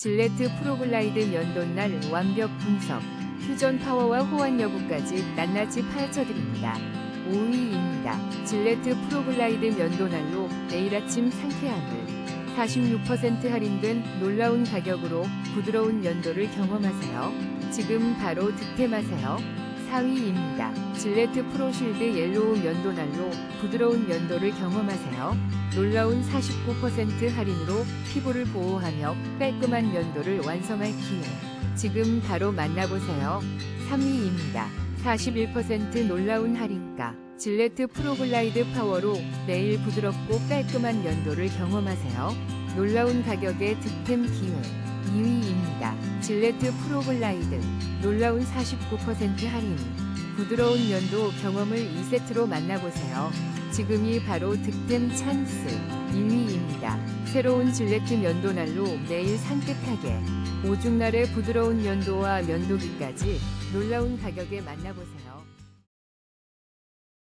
질레트 프로글라이드 면도날 완벽 분석, 휴전 파워와 호환 여부까지 낱낱이 파헤쳐드립니다. 5위입니다. 질레트 프로글라이드 면도날로 내일 아침 상쾌함을 46% 할인된 놀라운 가격으로 부드러운 면도를 경험하세요. 지금 바로 득템하세요. 4위입니다. 질레트 프로실드 옐로우 면도날로 부드러운 면도를 경험하세요. 놀라운 49% 할인으로 피부를 보호하며 깔끔한 면도를 완성할 기회. 지금 바로 만나보세요. 3위입니다. 41% 놀라운 할인가. 질레트 프로글라이드 파워로 매일 부드럽고 깔끔한 면도를 경험하세요. 놀라운 가격의 득템 기회. 2위입니다. 질레트 프로글라이드. 놀라운 49% 할인. 부드러운 면도 경험을 2세트로 만나보세요. 지금이 바로 득템 찬스 1위입니다. 새로운 질레트 면도날로 매일 산뜻하게 오죽날의 부드러운 면도와 면도기까지 놀라운 가격에 만나보세요.